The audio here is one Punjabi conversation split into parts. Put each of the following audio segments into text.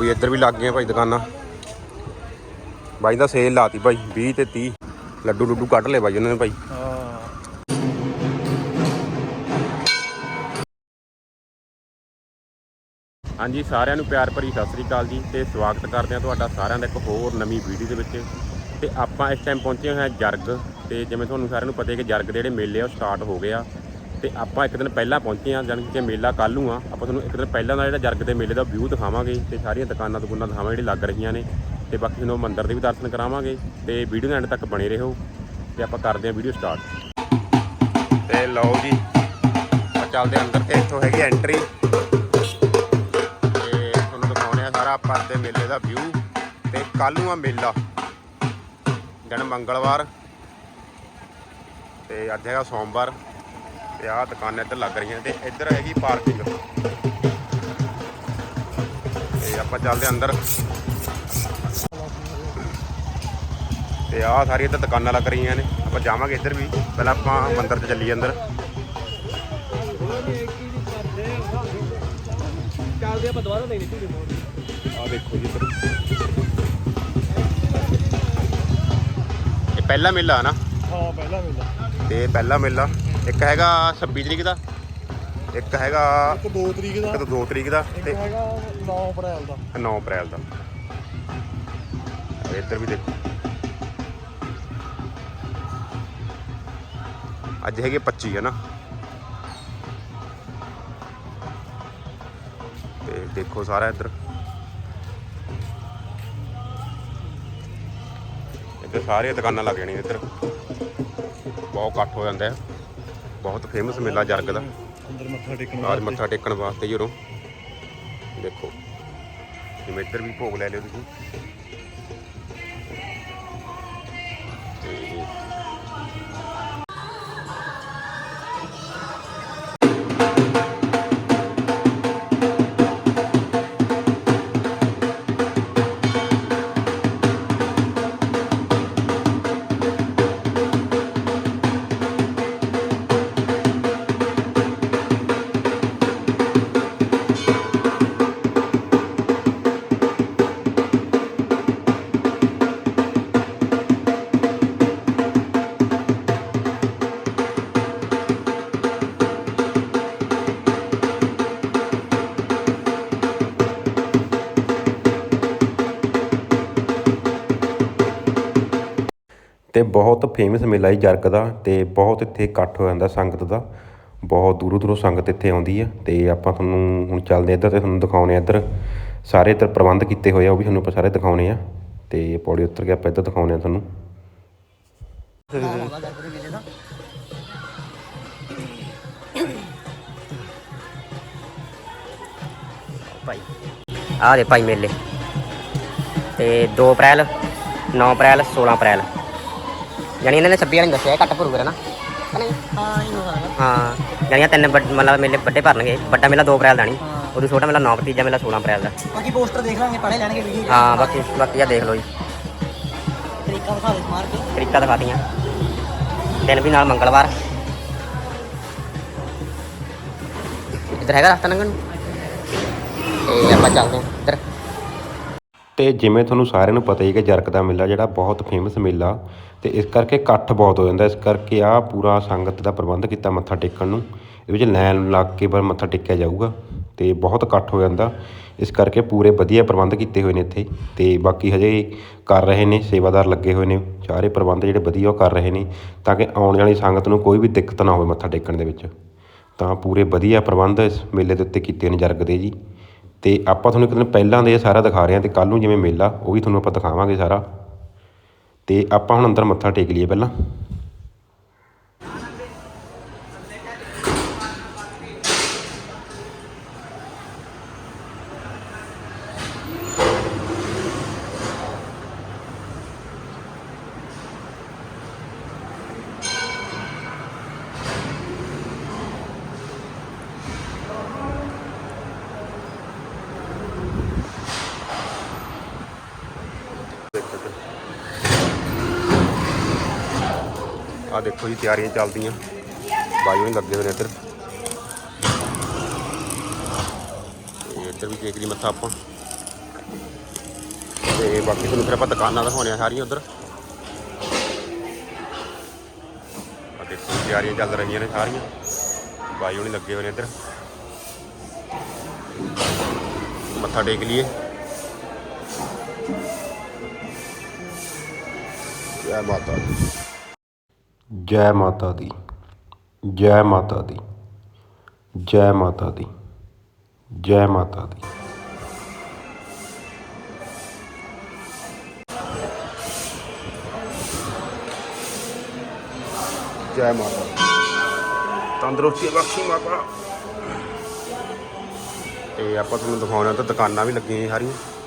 ਵੀ ਇੱਧਰ ਵੀ ਲੱਗ ਗਈਆਂ ਭਾਈ ਦੁਕਾਨਾਂ। ਬਾਈ ਦਾ ਸੇਲ ਲਾਤੀ ਭਾਈ 20 ਤੇ 30 ਲੱਡੂ ਲੁੱਡੂ ਕੱਢ ਲਏ ਬਾਈ ਉਹਨਾਂ ਨੇ ਭਾਈ। ਹਾਂਜੀ, ਸਾਰਿਆਂ ਨੂੰ ਪਿਆਰ ਭਰੀ ਸਤਿ ਸ੍ਰੀ ਅਕਾਲ ਜੀ ਤੇ ਸਵਾਗਤ ਕਰਦੇ ਹਾਂ ਤੁਹਾਡਾ ਸਾਰਿਆਂ ਦਾ ਇੱਕ ਹੋਰ ਨਵੀਂ ਵੀਡੀਓ ਦੇ ਵਿੱਚ। ਤੇ ਆਪਾਂ ਇਸ ਟਾਈਮ ਪਹੁੰਚੇ ਹੋਏ ਹਾਂ ਜਰਗ ਤੇ ਜਿਵੇਂ ਤੁਹਾਨੂੰ ਸਾਰਿਆਂ ਨੂੰ ਪਤਾ ਹੈ ਕਿ ਜਰਗ ਦੇ ਜਿਹੜੇ ਮੇਲੇ ਆ ਉਹ ਸਟਾਰਟ ਹੋ ਗਏ ਆ। ਤੇ ਆਪਾਂ ਇੱਕ ਦਿਨ ਪਹਿਲਾਂ ਪਹੁੰਚੇ ਹਾਂ, ਜਾਣੀ ਕਿ ਮੇਲਾ ਕੱਲ੍ਹ ਨੂੰ ਆ, ਆਪਾਂ ਤੁਹਾਨੂੰ ਇੱਕ ਦਿਨ ਪਹਿਲਾਂ ਦਾ ਜਿਹੜਾ ਜਰਗ ਦੇ ਮੇਲੇ ਦਾ ਵਿਊ ਦਿਖਾਵਾਂਗੇ ਤੇ ਸਾਰੀਆਂ ਦੁਕਾਨਾਂ ਦੁਕਾਨਾਂ ਦਿਖਾਵਾਂਗੇ ਜਿਹੜੀ ਲੱਗ ਰਹੀਆਂ ਨੇ ਤੇ ਬਾਕੀ ਤੁਹਾਨੂੰ ਮੰਦਿਰ ਦੇ ਵੀ ਦਰਸ਼ਨ ਕਰਾਵਾਂਗੇ ਤੇ ਵੀਡੀਓ ਦੇ ਐਂਡ ਤੱਕ ਬਣੇ ਰਹੋ ਤੇ ਆਪਾਂ ਕਰਦੇ ਹਾਂ ਵੀਡੀਓ ਸਟਾਰਟ ਤੇ ਲਓ ਜੀ, ਆਪਾਂ ਚੱਲਦੇ ਅੰਦਰ ਤੇ ਇੱਥੋਂ ਹੈਗੀ ਐਂਟਰੀ ਤੇ ਤੁਹਾਨੂੰ ਦਿਖਾਉਣੇ ਆ ਸਾਰਾ ਆਪਾਂ ਦੇ ਮੇਲੇ ਦਾ ਵਿਊ ਤੇ ਕੱਲ ਨੂੰ ਆ ਮੇਲਾ ਦਿਨ ਮੰਗਲਵਾਰ। ਤੇ ਅੱਜ ਹੈਗਾ ਸੋਮਵਾਰ। ਤੇ ਆਹ ਦੁਕਾਨਾਂ ਇੱਧਰ ਲੱਗ ਰਹੀਆਂ ਤੇ ਇੱਧਰ ਹੈਗੀ ਪਾਰਕਿੰਗ। ਤੇ ਆਪਾਂ ਚੱਲਦੇ ਅੰਦਰ। ਤੇ ਆਹ ਸਾਰੀ ਇੱਧਰ ਦੁਕਾਨਾਂ ਲੱਗ ਰਹੀਆਂ ਨੇ। ਆਪਾਂ ਜਾਵਾਂਗੇ ਇੱਧਰ ਵੀ। ਪਹਿਲਾਂ ਆਪਾਂ ਮੰਦਿਰ 'ਚ ਚੱਲੀਏ ਅੰਦਰ। ਚੱਲਦੇ ਆਪਾਂ ਦੁਬਾਰਾ ਨਹੀਂ ਨਿਕਲਦੇ ਆਹ ਦੇਖੋ ਜੀ ਇੱਧਰ। ਇਹ ਪਹਿਲਾ ਮੇਲਾ ਹੈ ਨਾ? ਹਾਂ ਪਹਿਲਾ ਮੇਲਾ। ਤੇ ਪਹਿਲਾ ਮੇਲਾ। ਇੱਕ ਹੈਗਾ 26 ਤਰੀਕ ਦਾ ਇੱਕ ਹੈਗਾ ਇੱਕ 2 ਤਰੀਕ ਦਾ। ਇੱਕ 2 ਤਰੀਕ ਦਾ ਇੱਕ ਤੇ ਹੈਗਾ 9 ਅਪ੍ਰੈਲ ਦਾ। 9 ਅਪ੍ਰੈਲ ਦਾ। ਇੱਧਰ ਵੀ ਦੇਖੋ। ਅੱਜ ਹੈਗੇ 25 ਹੈ ਨਾ? ਤੇ ਦੇਖੋ ਸਾਰਾ ਇੱਧਰ। ਇੱਧਰ ਸਾਰੀਆਂ ਦੁਕਾਨਾਂ ਲੱਗ ਜਾਣੀਆਂ ਇੱਧਰ। ਬਹੁਤ ਇਕੱਠ ਹੋ ਜਾਂਦਾ ਹੈ ਬਹੁਤ ਫੇਮਸ ਮੇਲਾ ਜਰਗ ਦਾ। ਅੰਦਰ ਮੱਥਾ ਟੇਕਣ ਆਜ ਮੱਥਾ ਟੇਕਣ ਵਾਸਤੇ ਜਰੋ ਦੇਖੋ। ਜਿਵੇਂ ਇੱਧਰ ਵੀ ਭੋਗ ਲੈ ਲਿਓ ਤੁਸੀਂ। ਅਤੇ ਬਹੁਤ ਫੇਮਸ ਮੇਲਾ ਜੀ ਜਰਗ ਦਾ ਅਤੇ ਬਹੁਤ ਇੱਥੇ ਇਕੱਠ ਹੋ ਜਾਂਦਾ ਸੰਗਤ ਦਾ। ਬਹੁਤ ਦੂਰੋਂ ਦੂਰੋਂ ਸੰਗਤ ਇੱਥੇ ਆਉਂਦੀ ਹੈ ਅਤੇ ਆਪਾਂ ਤੁਹਾਨੂੰ ਹੁਣ ਚੱਲਦੇ ਹਾਂ ਇੱਧਰ ਅਤੇ ਤੁਹਾਨੂੰ ਦਿਖਾਉਂਦੇ ਹਾਂ ਇੱਧਰ। ਸਾਰੇ ਇੱਧਰ ਪ੍ਰਬੰਧ ਕੀਤੇ ਹੋਏ ਆ, ਉਹ ਵੀ ਤੁਹਾਨੂੰ ਆਪਾਂ ਸਾਰੇ ਦਿਖਾਉਂਦੇ ਹਾਂ ਅਤੇ ਪੌੜੀ ਉੱਤਰ ਕੇ ਆਪਾਂ ਇੱਧਰ ਦਿਖਾਉਂਦੇ ਹਾਂ ਤੁਹਾਨੂੰ। ਭਾਈ, ਆਹ ਦੇ ਭਾਈ ਮੇਲੇ। ਤੇ 2 ਅਪ੍ਰੈਲ 9 ਅਪ੍ਰੈਲ 16 ਅਪ੍ਰੈਲ। ਯਾਨੀ ਇਹਨਾਂ ਨੇ 26 ਵਾਲੇ ਨੂੰ ਦੱਸਿਆ ਘੱਟ ਭਰੂਗਾ ਨਾ। ਨਹੀਂ ਹਾਂ ਇਹ ਹੋ ਹਾਂ ਤਿੰਨ ਮਤਲਬ ਮੇਲੇ ਵੱਡੇ ਭਰਨਗੇ। ਵੱਡਾ ਮੇਲਾ 2 ਅਪ੍ਰੈਲ ਦਾ ਨਹੀਂ ਉਦੋਂ ਛੋਟਾ ਮੇਲਾ 9 ਤੀਜਾ ਮੇਲਾ 16 ਅਪ੍ਰੈਲ ਦਾ। ਬਾਕੀ ਪੋਸਟਰ ਦੇਖ ਲਾਂਗੇ ਪੜੇ ਲੈਣਗੇ ਵੀਡੀਓ ਹਾਂ ਬਾਕੀ ਬਾਕੀ ਆ ਦੇਖ ਲਓ ਜੀ। ਤਰੀਕਾ ਦਿਖਾ ਦੇ ਮਾਰ ਕੇ ਤਰੀਕਾ ਦਿਖਾਤੀਆਂ ਦਿਨ ਵੀ ਨਾਲ ਮੰਗਲਵਾਰ। ਇੱਧਰ ਹੈਗਾ ਰਸਤਾ ਲੰਘਣ ਨੂੰ? ਤੇ ਆਪਾਂ ਚੱਲਦੇ ਹਾਂ। ਤੇ ਜਿਵੇਂ ਤੁਹਾਨੂੰ ਸਾਰਿਆਂ ਨੂੰ ਪਤਾ ਹੀ ਹੈ ਕਿ ਜਰਗ ਦਾ ਮੇਲਾ ਜਿਹੜਾ ਬਹੁਤ ਫੇਮਸ ਮੇਲਾ ਤੇ ਇਸ ਕਰਕੇ ਇਕੱਠ ਬਹੁਤ ਹੋ ਜਾਂਦਾ, ਇਸ ਕਰਕੇ ਆ ਪੂਰਾ ਸੰਗਤ ਦਾ ਪ੍ਰਬੰਧ ਕੀਤਾ ਮੱਥਾ ਟੇਕਣ ਨੂੰ। ਇਹਦੇ ਵਿੱਚ ਲਾਈਨ ਲੱਗ ਕੇ ਪਰ ਮੱਥਾ ਟੇਕਿਆ ਜਾਊਗਾ ਤੇ ਬਹੁਤ ਇਕੱਠ ਹੋ ਜਾਂਦਾ। ਇਸ ਕਰਕੇ ਪੂਰੇ ਵਧੀਆ ਪ੍ਰਬੰਧ ਕੀਤੇ ਹੋਏ ਨੇ ਇੱਥੇ ਤੇ ਬਾਕੀ ਹਜੇ ਕਰ ਰਹੇ ਨੇ, ਸੇਵਾਦਾਰ ਲੱਗੇ ਹੋਏ ਨੇ, ਸਾਰੇ ਪ੍ਰਬੰਧ ਜਿਹੜੇ ਵਧੀਆ ਉਹ ਕਰ ਰਹੇ ਨੇ ਤਾਂ ਕਿ ਆਉਣ ਵਾਲੀ ਸੰਗਤ ਨੂੰ ਕੋਈ ਵੀ ਦਿੱਕਤ ਨਾ ਹੋਵੇ ਮੱਥਾ ਟੇਕਣ ਦੇ ਵਿੱਚ। ਤਾਂ ਪੂਰੇ ਵਧੀਆ ਪ੍ਰਬੰਧ ਇਸ ਮੇਲੇ ਦੇ ਉੱਤੇ ਕੀਤੇ ਨੇ ਜਰਗ ਦੇ ਜੀ। ਅਤੇ ਆਪਾਂ ਤੁਹਾਨੂੰ ਇੱਕ ਦਿਨ ਪਹਿਲਾਂ ਦੇ ਸਾਰਾ ਦਿਖਾ ਰਹੇ ਹਾਂ ਅਤੇ ਕੱਲ੍ਹ ਨੂੰ ਜਿਵੇਂ ਮੇਲਾ, ਉਹ ਵੀ ਤੁਹਾਨੂੰ ਆਪਾਂ ਦਿਖਾਵਾਂਗੇ ਸਾਰਾ। ਅਤੇ ਆਪਾਂ ਹੁਣ ਅੰਦਰ ਮੱਥਾ ਟੇਕ ਲਈਏ ਪਹਿਲਾਂ। ਆ ਦੇਖੋ ਜੀ, ਤਿਆਰੀਆਂ ਚੱਲਦੀਆਂ। ਬਾਈ ਵੀ ਲੱਗੇ ਹੋਏ ਨੇ ਇੱਧਰ। ਇੱਧਰ ਵੀ ਟੇਕ ਮੱਥਾ ਆਪਾਂ। ਤੇ ਬਾਕੀ ਤੁਹਾਨੂੰ ਫਿਰ ਆਪਾਂ ਦੁਕਾਨਾਂ ਦਿਖਾਉਣੇ ਆ ਸਾਰੀਆਂ ਉਧਰ। ਆ ਦੇਖੋ ਤਿਆਰੀਆਂ ਚੱਲ ਰਹੀਆਂ ਨੇ ਸਾਰੀਆਂ। ਬਾਈ ਹੁਣੀ ਲੱਗੇ ਹੋਏ ਨੇ ਇੱਧਰ। ਮੱਥਾ ਟੇਕ ਲਈਏ। ਜੈ ਮਾਤਾ ਦੀ। ਜੈ ਮਾਤਾ ਦੀ, ਜੈ ਮਾਤਾ ਦੀ, ਜੈ ਮਾਤਾ ਦੀ, ਜੈ ਮਾਤਾ ਦੀ। ਜੈ ਮਾਤਾ ਦੀ। ਤੰਦਰੁਸਤੀ ਬਖਸ਼ੀ ਮਾਤਾ। ਤੇ ਆਪਾਂ ਤੁਹਾਨੂੰ ਦਿਖਾਉਣਾ ਤਾਂ ਦੁਕਾਨਾਂ ਵੀ ਲੱਗੀਆਂ ਸਾਰੀਆਂ।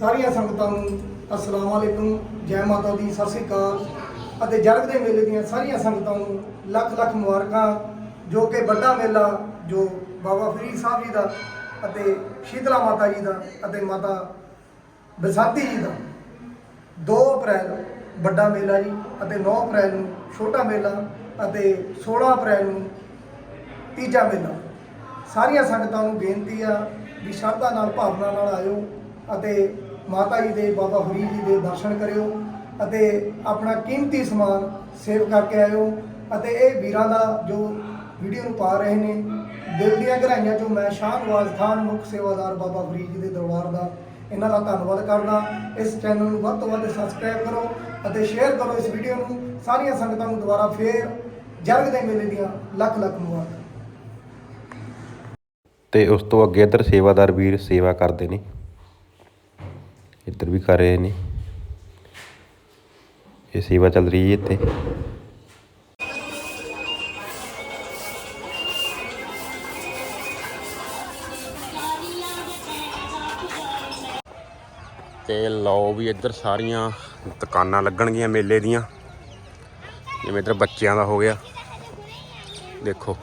ਸਾਰੀਆਂ ਸੰਗਤਾਂ ਨੂੰ ਅਸਲਾਮ ਵਾਲੇਕੁਮ ਜੈ ਮਾਤਾ ਦੀ, ਸਤਿ ਸ੍ਰੀ ਅਕਾਲ। ਅਤੇ ਜਰਗ ਦੇ ਮੇਲੇ ਦੀਆਂ ਸਾਰੀਆਂ ਸੰਗਤਾਂ ਨੂੰ ਲੱਖ ਲੱਖ ਮੁਬਾਰਕਾਂ, ਜੋ ਕਿ ਵੱਡਾ ਮੇਲਾ, ਜੋ ਬਾਬਾ ਫਰੀਦ ਸਾਹਿਬ ਜੀ ਦਾ ਅਤੇ ਸ਼ੀਤਲਾ ਮਾਤਾ ਜੀ ਦਾ ਅਤੇ ਮਾਤਾ ਬਸੰਤੀ ਜੀ ਦਾ। 2 ਅਪ੍ਰੈਲ ਵੱਡਾ ਮੇਲਾ ਜੀ ਅਤੇ 9 ਅਪ੍ਰੈਲ ਨੂੰ ਛੋਟਾ ਮੇਲਾ ਅਤੇ 16 ਅਪ੍ਰੈਲ ਨੂੰ ਤੀਜਾ ਮੇਲਾ। ਸਾਰੀਆਂ ਸੰਗਤਾਂ ਨੂੰ ਬੇਨਤੀ ਆ ਵੀ ਸ਼ਰਧਾ ਨਾਲ, ਭਾਵਨਾ ਨਾਲ ਆਇਓ ਅਤੇ ਮਾਤਾ ਜੀ ਦੇ, ਬਾਬਾ ਫਰੀਦ ਜੀ ਦੇ ਦਰਸ਼ਨ ਕਰਿਓ ਅਤੇ ਆਪਣਾ ਕੀਮਤੀ ਸਮਾਨ ਸੇਵ ਕਰਕੇ ਆਇਓ ਅਤੇ ਇਹ ਵੀਰਾਂ ਦਾ ਜੋ ਵੀਡੀਓ ਨੂੰ ਪਾ ਰਹੇ ਨੇ, ਦਿਲ ਦੀਆਂ ਗਹਿਰਾਈਆਂ ਜੋ ਮੈਂ ਸ਼ਾਹਨਵਾਜ਼ ਖਾਨ ਮੁੱਖ ਸੇਵਾਦਾਰ ਬਾਬਾ ਫਰੀਦ ਜੀ ਦੇ ਦਰਬਾਰ ਦਾ ਇਹਨਾਂ ਦਾ ਧੰਨਵਾਦ ਕਰਦਾ। ਇਸ ਚੈਨਲ ਨੂੰ ਵੱਧ ਤੋਂ ਵੱਧ ਸਬਸਕ੍ਰਾਈਬ ਕਰੋ ਅਤੇ ਸ਼ੇਅਰ ਕਰੋ ਇਸ ਵੀਡੀਓ ਨੂੰ। ਸਾਰੀਆਂ ਸੰਗਤਾਂ ਨੂੰ ਦੁਬਾਰਾ ਫੇਰ ਜਰਗ ਦੇ ਮੇਲੇ ਦੀਆਂ ਲੱਖ ਲੱਖ ਮੁਬਾਰਕਾਂ। ਤੇ ਉਸ ਤੋਂ ਅੱਗੇ ਇੱਧਰ ਸੇਵਾਦਾਰ ਵੀਰ ਸੇਵਾ ਕਰਦੇ ਨੇ। ਇੱਧਰ ਵੀ ਕਰ ਰਹੇ ਨੇ। ਇਹ ਸੇਵਾ ਚੱਲ ਰਹੀ ਹੈ ਇੱਥੇ। ਤੇ ਲਓ ਵੀ ਇੱਧਰ ਸਾਰੀਆਂ ਦੁਕਾਨਾਂ ਲੱਗਣਗੀਆਂ ਮੇਲੇ ਦੀਆਂ। ਜਿਵੇਂ ਇੱਧਰ ਬੱਚਿਆਂ ਦਾ ਹੋ ਗਿਆ। ਦੇਖੋ।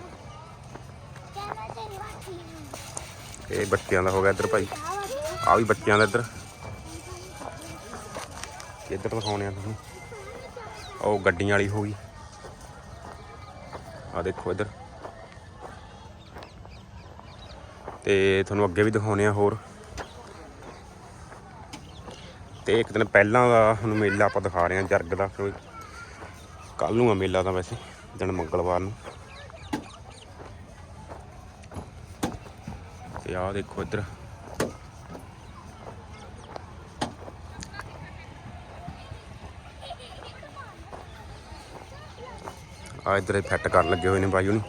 ਇਹ ਬੱਚਿਆਂ ਦਾ ਹੋ ਗਿਆ ਇੱਧਰ ਭਾਈ। ਆ ਵੀ ਬੱਚਿਆਂ ਦਾ ਇੱਧਰ। ਇੱਧਰ ਦਿਖਾਉਣੇ ਆ ਤੁਹਾਨੂੰ? ਉਹ ਗੱਡੀਆਂ ਵਾਲੀ ਹੋ ਗਈ। ਆ ਦੇਖੋ ਇੱਧਰ। ਤੇ ਤੁਹਾਨੂੰ ਅੱਗੇ ਵੀ ਦਿਖਾਉਣੇ ਆ ਹੋਰ। ਤੇ ਇੱਕ ਦਿਨ ਪਹਿਲਾਂ ਦਾ ਤੁਹਾਨੂੰ ਮੇਲਾ ਆਪਾਂ ਦਿਖਾ ਰਹੇ ਹਾਂ ਜਰਗ ਦਾ ਫਿਰ ਕੱਲ ਨੂੰ ਆ ਮੇਲਾ ਤਾਂ ਵੈਸੇ, ਦਿਨ ਮੰਗਲਵਾਰ ਨੂੰ। ਤੇ ਆਹ ਦੇਖੋ ਇੱਧਰ। ਆ ਇੱਧਰ ਫਿੱਟ ਕਰਨ ਲੱਗੇ ਹੋਏ ਨੇ ਬਾਈ ਉਹਨੂੰ।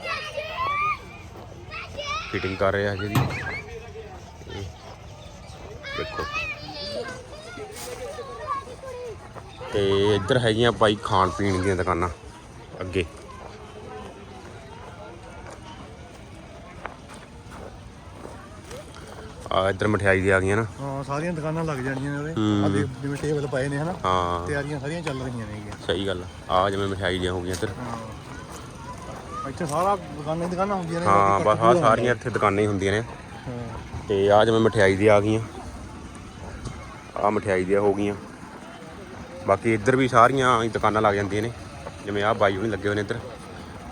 ਫਿਟਿੰਗ ਕਰ ਰਹੇ ਆ ਹਜੇ ਦੀ ਇਹ ਦੇਖੋ। ਤੇ ਇੱਧਰ ਹੈਗੀਆਂ ਭਾਈ ਖਾਣ ਪੀਣ ਦੀਆਂ ਦੁਕਾਨਾਂ ਅੱਗੇ। ਆ ਇੱਧਰ ਮਠਿਆਈ ਦੀ ਆ ਗਈਆਂ ਨਾ। ਹਾਂ ਸਾਰੀਆਂ ਦੁਕਾਨਾਂ ਲੱਗ ਜਾਣੀਆਂ ਨੇ ਉਹਦੇ। ਆ ਦੇਖ ਜਿਵੇਂ ਟੇਬਲ ਪਏ ਨੇ ਹਨਾ। ਹਾਂ। ਤਿਆਰੀਆਂ ਸਾਰੀਆਂ ਚੱਲ ਰਹੀਆਂ ਨੇਗੀਆਂ ਸਹੀ ਗੱਲ ਆ। ਜਿਵੇਂ ਮਠਿਆਈ ਦੀਆਂ ਹੋ ਗਈਆਂ ਇੱਧਰ। ਹਾਂ। ਇੱਥੇ ਸਾਰਾ ਦੁਕਾਨਾਂ ਹੀ ਦੁਕਾਨਾਂ ਹੁੰਦੀਆਂ ਨੇ ਹਾਂ ਬਾਕੀ ਬਸ ਘੱਟ ਆਹ ਦੂਰ ਸਾਰੀਆਂ ਇੱਥੇ ਦੁਕਾਨਾਂ ਹੀ ਹੁੰਦੀਆਂ ਨੇ। ਹਾਂ। ਤੇ ਆ ਜਿਵੇਂ ਮਠਿਆਈ ਦੀ ਆ ਗਈਆਂ। ਆ ਮਠਿਆਈ ਦੀਆਂ ਹੋ ਗਈਆਂ। ਬਾਕੀ ਇੱਧਰ ਵੀ ਸਾਰੀਆਂ ਹੀ ਦੁਕਾਨਾਂ ਲੱਗ ਜਾਂਦੀਆਂ ਨੇ। ਜਿਵੇਂ ਆ ਬਾਈ ਹੁਣੀ ਲੱਗੇ ਹੋਏ ਨੇ ਇੱਧਰ।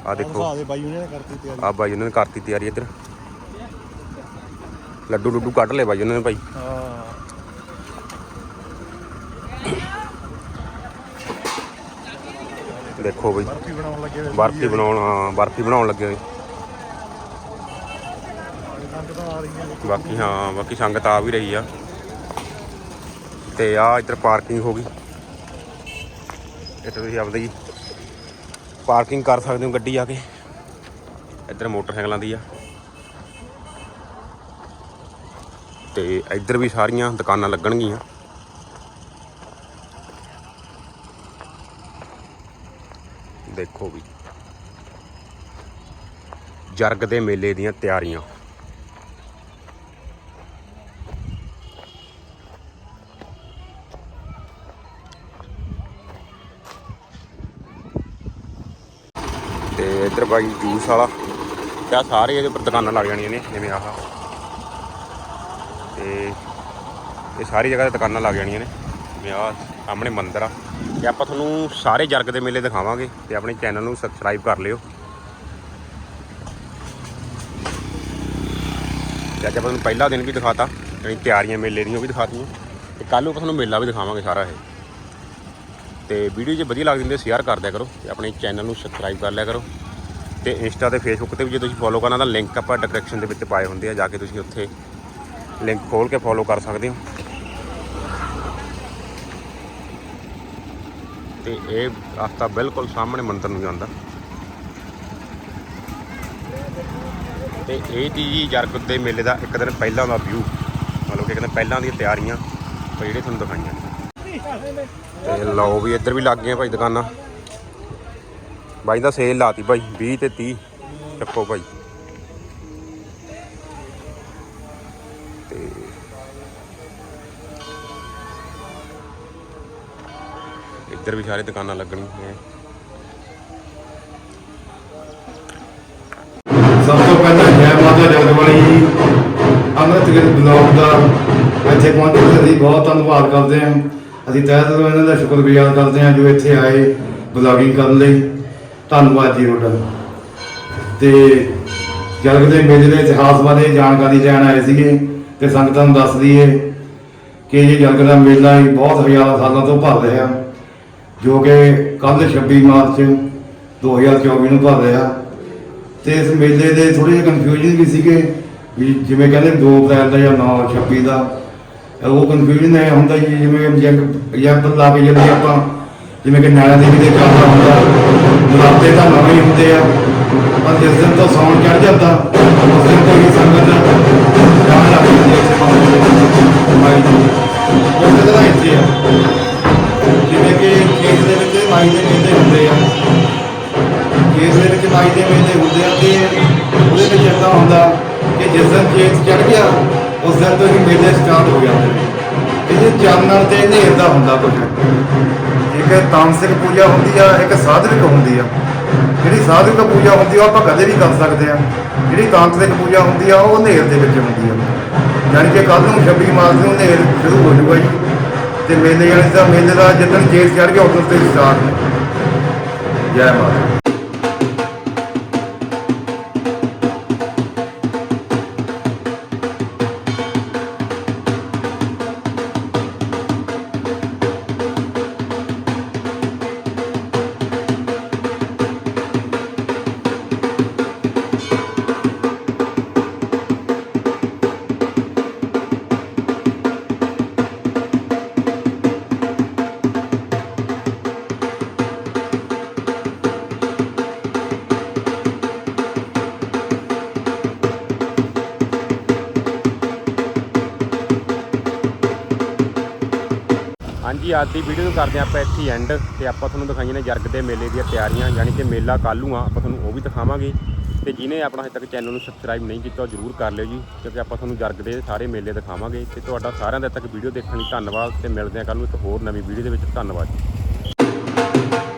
ਆ ਦੇਖੋ ਦਿਖਾ। ਦੇ ਬਾਈ ਉਹਨੇ ਨੇ ਕਰਤੀ ਤਿਆਰੀ। ਆ ਬਾਈ ਉਹਨਾਂ ਨੇ ਕਰਤੀ ਤਿਆਰੀ ਇੱਧਰ। ਲੱਡੂ ਲੁੱਡੂ ਕੱਢ ਲਏ ਬਾਈ ਉਹਨਾਂ ਨੇ ਭਾਈ। ਹਾਂ। ਦੇਖੋ ਬਈ। ਬਰਫੀ ਬਣਾਉਣ ਲੱਗੇ ਹੋਏ ਬਰਫੀ ਬਣਾਉਣ ਹਾਂ ਬਰਫੀ ਬਣਾਉਣ ਲੱਗੇ ਹੋਏ। ਬਾਕੀ ਹਾਂ ਬਾਕੀ ਸੰਗਤ ਆ ਵੀ ਰਹੀ ਆ। ਤੇ ਆ ਇੱਧਰ ਪਾਰਕਿੰਗ ਹੋ ਗਈ। ਇੱਥੇ ਤੁਸੀਂ ਆਪਦੀ ਪਾਰਕਿੰਗ ਕਰ ਸਕਦੇ ਹੋ ਗੱਡੀ ਆ ਕੇ। ਇੱਧਰ ਮੋਟਰਸਾਈਕਲਾਂ ਦੀ ਆ। ਤੇ ਇੱਧਰ ਵੀ ਸਾਰੀਆਂ ਦੁਕਾਨਾਂ ਲੱਗਣਗੀਆਂ। ਦੇਖੋ ਵੀ ਜਰਗ ਦੇ ਮੇਲੇ ਦੀਆਂ ਤਿਆਰੀਆਂ। ਤੇ ਇੱਧਰ ਬਾਈ ਜੂਸ ਵਾਲਾ। ਕਿਆ ਸਾਰੇ ਇਹਦੇ ਉੱਪਰ ਦੁਕਾਨਾਂ ਲੱਗ ਜਾਣੀਆਂ ਨੇ, ਜਿਵੇਂ ਆਹ। ਤੇ ਇਹ ਸਾਰੀ ਜਗ੍ਹਾ ਤੇ ਦੁਕਾਨਾਂ ਲੱਗ ਜਾਣੀਆਂ ਨੇ, ਜਿਵੇਂ ਸਾਹਮਣੇ ਮੰਦਰ ਆ। ਤੇ ਆਪਾਂ ਤੁਹਾਨੂੰ ਸਾਰੇ ਜਰਗ ਦੇ ਮੇਲੇ ਦਿਖਾਵਾਂਗੇ ਤੇ ਆਪਣੇ ਚੈਨਲ ਨੂੰ ਸਬਸਕ੍ਰਾਈਬ ਕਰ ਲਿਓ। ਤੇ ਅੱਜ ਆਪਾਂ ਤੁਹਾਨੂੰ ਪਹਿਲਾ ਦਿਨ ਵੀ ਦਿਖਾਤਾ ਜਿਹੜੀ ਤਿਆਰੀਆਂ ਮੇਲੇ ਦੀਆਂ ਵੀ ਦਿਖਾਤੀਆਂ। ਤੇ ਕੱਲ੍ਹ ਨੂੰ ਆਪਾਂ ਤੁਹਾਨੂੰ ਮੇਲਾ ਵੀ ਦਿਖਾਵਾਂਗੇ ਸਾਰਾ ਇਹ। ਤੇ ਵੀਡੀਓ ਜੇ ਵਧੀਆ ਲੱਗਦੀ ਹੁੰਦੀ ਸ਼ੇਅਰ ਕਰ ਦਿਆ ਕਰੋ ਤੇ ਆਪਣੇ ਚੈਨਲ ਨੂੰ ਸਬਸਕ੍ਰਾਈਬ ਕਰ ਲਿਆ ਕਰੋ। ਤੇ ਇੰਸਟਾ ਤੇ ਫੇਸਬੁੱਕ ਤੇ ਵੀ ਜੇ ਤੁਸੀਂ ਫੋਲੋ ਕਰਨਾ ਤਾਂ ਲਿੰਕ ਆਪਾਂ ਡਿਸਕ੍ਰਿਪਸ਼ਨ ਦੇ ਵਿੱਚ ਪਾਏ ਹੁੰਦੇ ਆ, ਜਾ ਕੇ ਤੁਸੀਂ ਉੱਥੇ ਲਿੰਕ ਖੋਲ ਕੇ ਫੋਲੋ ਕਰ ਸਕਦੇ ਹੋ। ਤੇ ਇਹ ਰਸਤਾ ਬਿਲਕੁਲ ਸਾਹਮਣੇ ਮੰਦਰ ਨੂੰ ਜਾਂਦਾ। ਤੇ ਇਹ ਤੀ ਜੀ ਜਰਗ ਦੇ ਮੇਲੇ ਦਾ ਇੱਕ ਦਿਨ ਪਹਿਲਾਂ ਦਾ ਵਿਊ ਮਤਲਬ ਕਿ ਇੱਕ ਦਿਨ ਪਹਿਲਾਂ ਦੀਆਂ ਤਿਆਰੀਆਂ, ਉਹ ਜਿਹੜੇ ਤੁਹਾਨੂੰ ਦਿਖਾਈਆਂ ਨੇ। ਤੇ ਲਓ ਵੀ ਇੱਧਰ ਵੀ ਲੱਗ ਗਈਆਂ ਭਾਈ ਦੁਕਾਨਾਂ। ਬਾਈ ਦਾ ਸੇਲ ਲਾਤੀ ਭਾਈ 20 ਤੇ 30 ਚੱਕੋ ਭਾਈ। ਇੱਧਰ ਵੀ ਸਾਰੇ ਦੁਕਾਨਾਂ ਲੱਗਣੀਆਂ ਸਭ ਤੋਂ ਪਹਿਲਾਂ ਜੈ ਮਾਤਾ ਜਗਦਵਾਲੀ ਜੀ, ਅੰਮ੍ਰਿਤ ਗਿਰ ਬਲੌਗ ਦਾ ਇੱਥੇ ਪਹੁੰਚੇ ਤੇ ਅਸੀਂ ਬਹੁਤ ਧੰਨਵਾਦ ਕਰਦੇ ਹਾਂ। ਅਸੀਂ ਤਹਿ ਦਿਲੋਂ ਇਹਨਾਂ ਦਾ ਸ਼ੁਕਰਗੁਜ਼ਾਰ ਕਰਦੇ ਹਾਂ ਜੋ ਇੱਥੇ ਆਏ ਬਲੌਗਿੰਗ ਕਰਨ ਲਈ। ਧੰਨਵਾਦ ਜੀ ਤੁਹਾਡਾ। ਤੇ ਜਰਗ ਦੇ ਮੇਲੇ ਦੇ ਇਤਿਹਾਸ ਬਾਰੇ ਜਾਣਕਾਰੀ ਲੈਣ ਆਏ ਸੀਗੇ ਤੇ ਸੰਗਤਾਂ ਨੂੰ ਦੱਸ ਦਈਏ ਕਿ ਇਹ ਜਰਗ ਦਾ ਮੇਲਾ ਹੀ ਬਹੁਤ ਹਜ਼ਾਰਾਂ ਸਾਲਾਂ ਤੋਂ ਭਰ ਰਿਹਾ। ਜੋ ਕਿ ਕੱਲ 26 ਮਾਰਚ 2024 ਨੂੰ ਭਰ ਰਿਹਾ। ਤੇ ਇਸ ਮੇਲੇ ਦੇ ਥੋੜੇ ਜਿਹੇ ਕਨਫਿਊਜ਼ਨ ਵੀ ਸੀਗੇ ਵੀ ਜਿਵੇਂ ਕਹਿੰਦੇ 2 ਅਪ੍ਰੈਲ ਦਾ ਜਾਂ 9 26 ਦਾ। ਉਹ ਕਨਫਿਊਜ਼ਨ ਇਹ ਹੁੰਦਾ ਜੀ, ਜਿਵੇਂ ਐਗਜ਼ਾਮਪਲ ਲਾ ਕੇ ਜਦੋਂ ਆਪਾਂ, ਜਿਵੇਂ ਕਿ ਨੈਣਾ ਦੇਵੀ ਦੇ ਕਾਲਾ ਹੁੰਦਾ। ਮੁਲਾਤੇ ਤਾਂ ਨਵੇਂ ਹੀ ਹੁੰਦੇ ਆ, ਪਰ ਜਿਸ ਦਿਨ ਤੋਂ ਸੌਣ ਚੜ ਜਾਂਦਾ, ਉਸ ਦਿਨ ਤੋਂ ਹੀ ਸੰਗਤ ਜਾਣ ਲੱਗ ਜਾਂਦੀ ਹੈ। ਮਾਈ ਉਸ ਦਿਨ ਤੋਂ ਹੀ ਮੇਲੇ ਸਟਾਰਟ ਹੋ ਜਾਂਦੇ ਨੇ। ਇਹਦੇ ਚਾਨਣ ਤੇ ਹਨੇਰ ਦਾ ਹੁੰਦਾ ਕੁਝ ਇੱਕ ਤਾਮਸਿਕ ਪੂਜਾ ਹੁੰਦੀ ਆ, ਇੱਕ ਸਾਧਵਿਕ ਹੁੰਦੀ ਆ। ਜਿਹੜੀ ਸਾਧਵਿਕ ਪੂਜਾ ਹੁੰਦੀ ਆ, ਉਹ ਆਪਾਂ ਕਦੇ ਵੀ ਕਰ ਸਕਦੇ ਆ। ਜਿਹੜੀ ਤਾਂਤਰਿਕ ਪੂਜਾ ਹੁੰਦੀ ਆ, ਉਹ ਹਨੇਰ ਦੇ ਵਿੱਚ ਹੁੰਦੀ ਆ। ਯਾਨੀ ਕਿ ਕੱਲ ਨੂੰ 26 ਮਾਰਚ ਨੂੰ ਹਨੇਰ ਸ਼ੁਰੂ ਹੋ ਜਾਊਗਾ ਜੀ। ਤੇ ਮੇਲੇ ਵਾਲੇ ਦਾ ਮੇਲੇ ਦਾ ਜਿੱਦਣ ਖੇਤ ਚੜ ਗਿਆ, ਉਦੋਂ ਤੇ ਸਟਾਰਟ ਜੈ ਮਾਤਾ ਹਾਂਜੀ ਅੱਜ ਦੀ ਵੀਡੀਓ ਨੂੰ ਕਰਦੇ ਹਾਂ ਆਪਾਂ ਇੱਥੇ ਐਂਡ ਤੇ ਆਪਾਂ ਤੁਹਾਨੂੰ ਦਿਖਾਈਆਂ ਨੇ ਜਰਗ ਦੇ ਮੇਲੇ ਦੀਆਂ ਤਿਆਰੀਆਂ, ਯਾਨੀ ਕਿ ਮੇਲਾ ਕੱਲ੍ਹ ਨੂੰ ਆ ਆਪਾਂ ਤੁਹਾਨੂੰ ਉਹ ਵੀ ਦਿਖਾਵਾਂਗੇ। ਤੇ ਜਿਹਨੇ ਆਪਣਾ ਹਜੇ ਤੱਕ ਚੈਨਲ ਨੂੰ ਸਬਸਕ੍ਰਾਈਬ ਨਹੀਂ ਕੀਤਾ, ਉਹ ਜਰੂਰ ਕਰ ਲਿਓ ਜੀ, ਕਿਉਂਕਿ ਆਪਾਂ ਤੁਹਾਨੂੰ ਜਰਗ ਦੇ ਸਾਰੇ ਮੇਲੇ ਦਿਖਾਵਾਂਗੇ। ਤੇ ਤੁਹਾਡਾ ਸਾਰਿਆਂ ਦਾ ਤੱਕ ਵੀਡੀਓ ਦੇਖਣ ਲਈ ਧੰਨਵਾਦ, ਤੇ ਮਿਲਦੇ ਹਾਂ ਕੱਲ੍ਹ ਨੂੰ ਇੱਕ ਹੋਰ ਨਵੀਂ ਵੀਡੀਓ ਦੇ ਵਿੱਚ। ਧੰਨਵਾਦ ਜੀ।